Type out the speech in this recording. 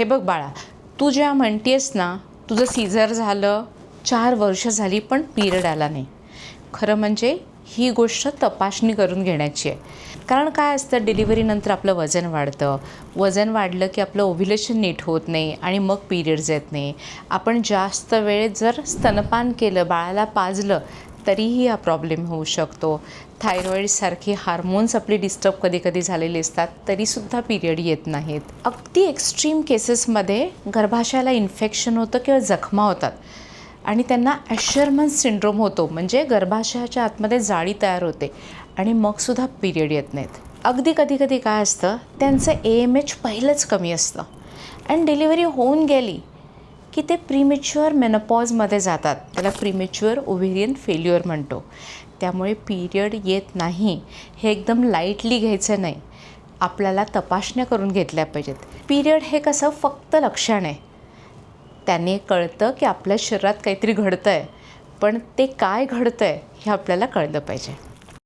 हे बघ बाळा तू ज्या म्हणतेस ना तुझं सीझर झालं चार वर्ष झाली पण पिरियड आला नाही. खरं म्हणजे ही गोष्ट तपासणी करून घेण्याची आहे. कारण काय असतं डिलिव्हरीनंतर आपलं वजन वाढतं. वजन वाढलं की आपलं ओव्ह्युलेशन नीट होत नाही आणि मग पिरियड्स येत नाही. आपण जास्त वेळ जर स्तनपान केलं बाळाला पाजलं तरीही हा प्रॉब्लेम होऊ शकतो. थायरॉईडसारखे हार्मोन्स आपले डिस्टर्ब कधी कधी झालेले असतात तरीसुद्धा पिरियड येत नाहीत. अगदी एक्स्ट्रीम केसेसमध्ये गर्भाशयाला इन्फेक्शन होतं किंवा जखमा होतात. आणि त्यांना ॲशरमन सिंड्रोम होतो म्हणजे गर्भाशयाच्या आतमध्ये जाळी तयार होते आणि मगसुद्धा पिरियड येत नाहीत. अगदी कधी कधी काय असतं त्यांचं ए एम एच पहिलंच कमी असतं. आणि डिलिव्हरी होऊन गेली की ते प्रीमेच्युअर मेनोपॉजमध्ये जातात. त्याला प्रीमेच्युअर ओव्हेरियन फेल्युअर म्हणतो. त्यामुळे पिरियड येत नाही हे एकदम लाईटली घ्यायचं नाही. आपल्याला तपासण्या करून घेतल्या पाहिजेत. पिरियड हे कसं फक्त लक्षण आहे. त्याने कळतं की आपल्या शरीरात काहीतरी घडतं आहे पण ते काय घडतं आहे हे आपल्याला कळलं पाहिजे.